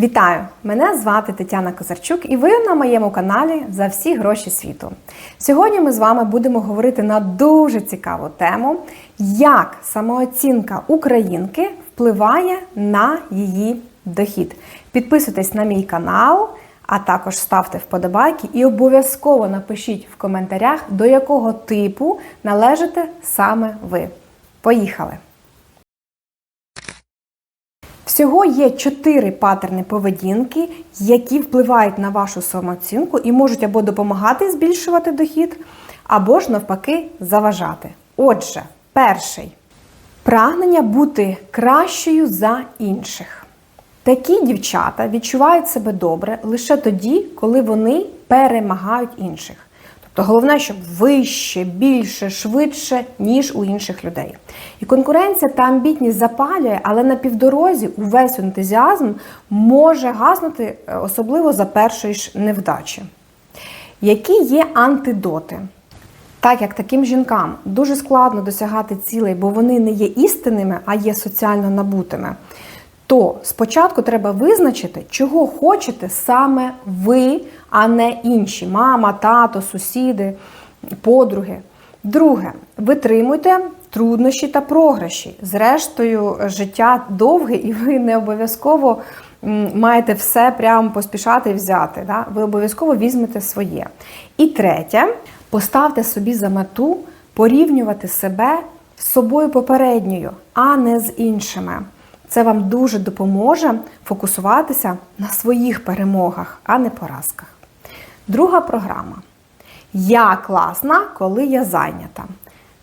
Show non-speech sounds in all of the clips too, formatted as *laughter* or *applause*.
Вітаю! Мене звати Тетяна Козарчук, і ви на моєму каналі за всі гроші світу. Сьогодні ми з вами будемо говорити на дуже цікаву тему, як самооцінка українки впливає на її дохід. Підписуйтесь на мій канал, а також ставте вподобайки і обов'язково напишіть в коментарях, до якого типу належите саме ви. Поїхали! Всього є чотири паттерни поведінки, які впливають на вашу самооцінку і можуть або допомагати збільшувати дохід, або ж навпаки заважати. Отже, перший прагнення бути кращою за інших. Такі дівчата відчувають себе добре лише тоді, коли вони перемагають інших. Тобто головне, щоб вище, більше, швидше, ніж у інших людей. І конкуренція та амбітність запалює, але на півдорозі увесь ентузіазм може гаснути, е, особливо за першої ж невдачі. Які є антидоти? Так як таким жінкам дуже складно досягати цілей, бо вони не є істинними, а є соціально набутими, то спочатку треба визначити, чого хочете саме ви, а не інші мама, тато, сусіди, подруги. Друге, витримуйте труднощі та програші. Зрештою, життя довге, і ви не обов'язково маєте все прямо поспішати і взяти. Да? Ви обов'язково візьмете своє. І третє, поставте собі за мету порівнювати себе з собою попередньою, а не з іншими. Це вам дуже допоможе фокусуватися на своїх перемогах, а не поразках. Друга програма. Я класна, коли я зайнята.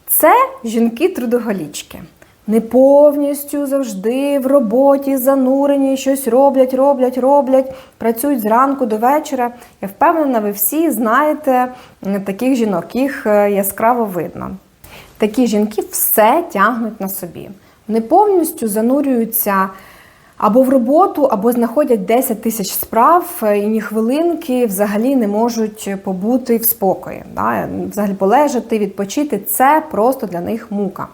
Це жінки-трудоголічки. Не повністю завжди в роботі занурені, щось роблять, роблять, роблять, працюють зранку до вечора. Я впевнена, ви всі знаєте таких жінок, їх е, яскраво видно. Такі жінки все тягнуть на собі не повністю занурюються або в роботу, або знаходять 10 тисяч справ е, і ні хвилинки взагалі не можуть побути в спокої. Да? Взагалі полежати, відпочити це просто для них мука.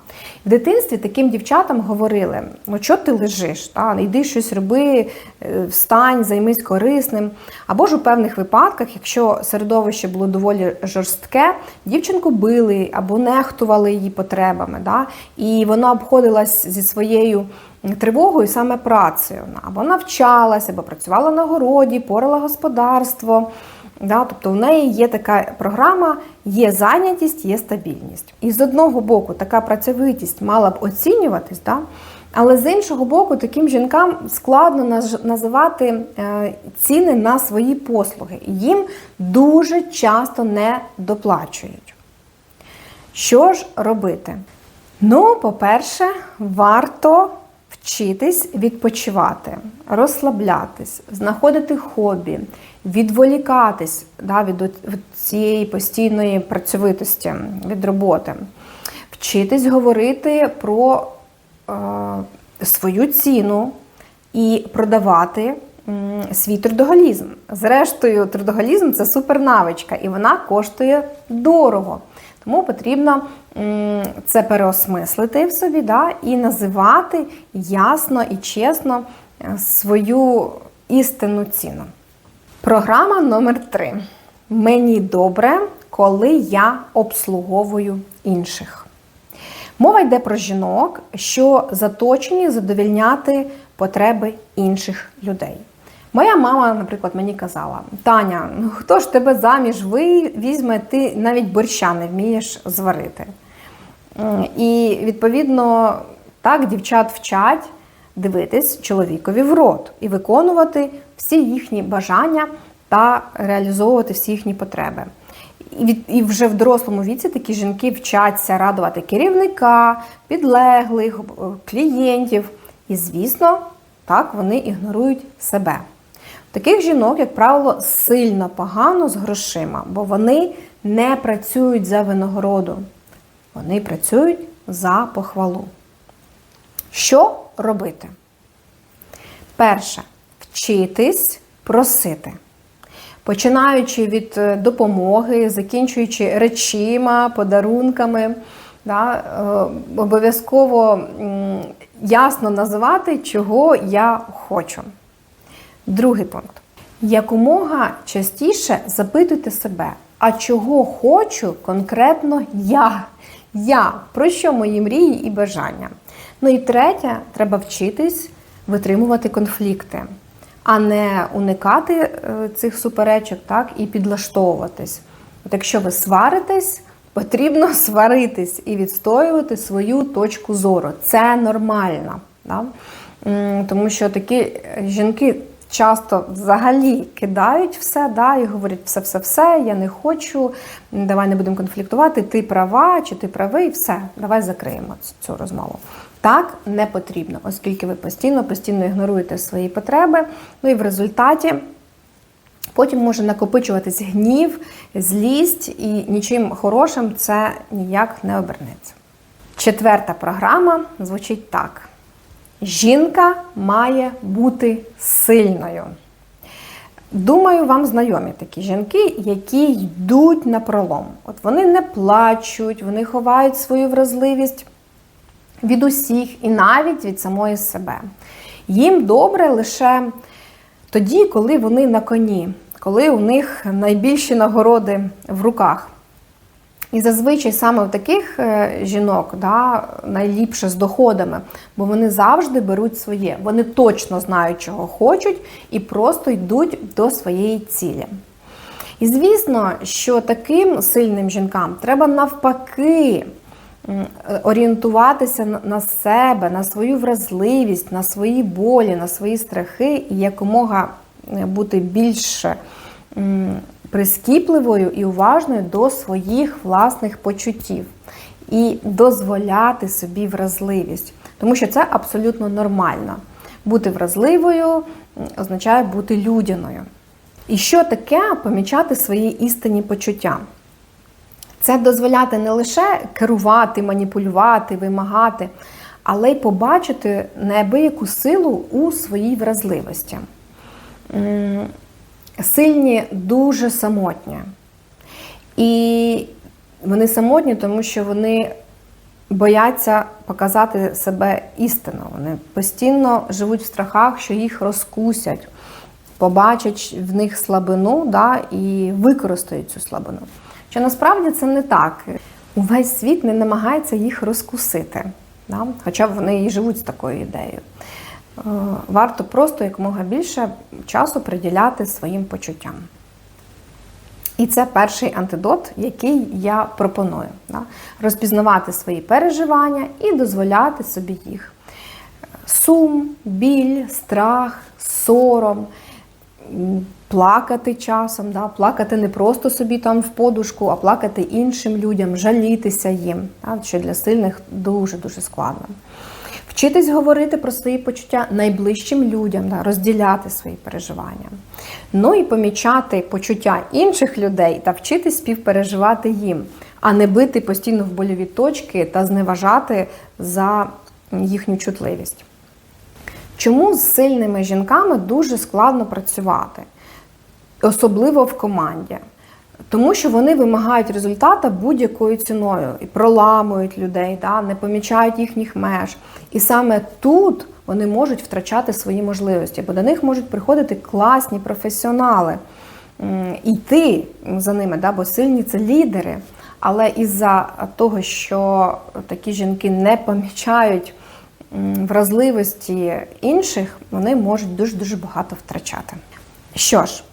В дитинстві таким дівчатам говорили: ну що ти лежиш? Да? Йди щось роби, е, встань, займись корисним. Або ж у певних випадках, якщо середовище було доволі жорстке, дівчинку били або нехтували її потребами. Да? І вона обходилась зі своєю тривогою саме працею. Або навчалася, або працювала на городі, порала господарство. Да, Тобто у неї є така програма, є зайнятість, є стабільність. І з одного боку, така працьовитість мала б оцінюватись, да, але з іншого боку, таким жінкам складно називати е, ціни на свої послуги. Їм дуже часто не доплачують. Що ж робити? Ну, по-перше, варто вчитись відпочивати, розслаблятись, знаходити хобі, відволікатись да, від, цієї постійної працьовитості від роботи, вчитись говорити про е, свою ціну і продавати. Свій трудоголізм. Зрештою, трудоголізм це супернавичка, і вона коштує дорого. Тому потрібно це переосмислити в собі да, і називати ясно і чесно е, свою істинну ціну. Програма номер 3 Мені добре, коли я обслуговую інших. Мова йде про жінок, що заточені задовільняти потреби інших людей. Моя мама, наприклад, мені казала: Таня, ну хто ж тебе заміж ви візьме, ти навіть борща не вмієш зварити. І, відповідно, так дівчат вчать дивитись чоловікові в рот і виконувати всі їхні бажання та реалізовувати всі їхні потреби. І вже в дорослому віці такі жінки вчаться радувати керівника, підлеглих, клієнтів. І, звісно, так вони ігнорують себе. Таких жінок, як правило, сильно погано з грошима, бо вони не працюють за винагороду. Вони працюють за похвалу. Що робити? Перше, вчитись просити. Починаючи від е, допомоги, закінчуючи речима, подарунками, да, е, обов'язково ясно називати, чого я хочу. Другий пункт. Якомога частіше запитуйте себе, а чого хочу конкретно я? Я, про що мої мрії і бажання? Ну і третє, треба вчитись витримувати конфлікти, а не уникати е, цих суперечок так, і підлаштовуватись. От якщо ви сваритесь, потрібно *laughs* сваритись і відстоювати свою точку зору. Це нормально. Да? Тому що такі е, жінки часто взагалі кидають все да, і говорять все-все-все, я не хочу, давай не будемо конфліктувати, ти права чи ти правий, все, давай закриємо цю розмову. Так не потрібно, оскільки ви постійно, постійно ігноруєте свої потреби, ну і в результаті Потім може накопичуватись гнів, злість, і нічим хорошим це ніяк не обернеться. Четверта програма звучить так: жінка має бути сильною. Думаю, вам знайомі такі жінки, які йдуть на пролом. От вони не плачуть, вони ховають свою вразливість від усіх і навіть від самої себе. Їм добре лише тоді, коли вони на коні, коли у них найбільші нагороди в руках. І зазвичай саме у таких е, жінок да, найліпше з доходами, бо вони завжди беруть своє. Вони точно знають, чого хочуть, і просто йдуть до своєї цілі. І звісно, що таким сильним жінкам треба навпаки орієнтуватися на- себе, на свою вразливість, на свої болі, на свої страхи і якомога е, бути більше прискіпливою і уважною до своїх власних почуттів і дозволяти собі вразливість, тому що це абсолютно нормально. Бути вразливою означає бути людяною. І що таке помічати свої істинні почуття? Це дозволяти не лише керувати, маніпулювати, вимагати, але й побачити неабияку силу у своїй вразливості. Сильні дуже самотні. І вони самотні, тому що вони бояться показати себе істинно. Вони постійно живуть в страхах, що їх розкусять, побачать в них слабину да, і використають цю слабину. Що насправді це не так. Увесь світ не намагається їх розкусити, да? хоча вони і живуть з такою ідеєю. Е, Варто просто якомога більше часу приділяти своїм почуттям. І це перший антидот, який я пропоную. Да? Розпізнавати свої переживання і дозволяти собі їх. Сум, біль, страх, сором, плакати часом, да? плакати не просто собі там в подушку, а плакати іншим людям, жалітися їм, да? що для сильних дуже-дуже складно. Вчитись говорити про свої почуття найближчим людям, да, розділяти свої переживання. Ну і помічати почуття інших людей та вчитись співпереживати їм, а не бити постійно в больові точки та зневажати за їхню чутливість. Чому з сильними жінками дуже складно працювати, особливо в команді? Тому що вони вимагають результата будь-якою ціною і проламують людей, да, не помічають їхніх меж. І саме тут вони можуть втрачати свої можливості, бо до них можуть приходити класні професіонали, йти за ними, да, бо сильні це лідери. Але із-за того, що такі жінки не помічають вразливості інших, вони можуть дуже-дуже багато втрачати. Що ж,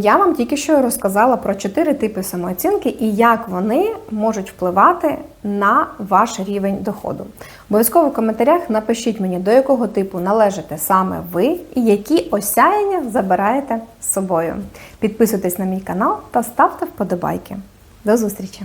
я вам тільки що розказала про чотири типи самооцінки і як вони можуть впливати на ваш рівень доходу. Обов'язково в коментарях напишіть мені, до якого типу належите саме ви і які осяяння забираєте з собою. Підписуйтесь на мій канал та ставте вподобайки. До зустрічі!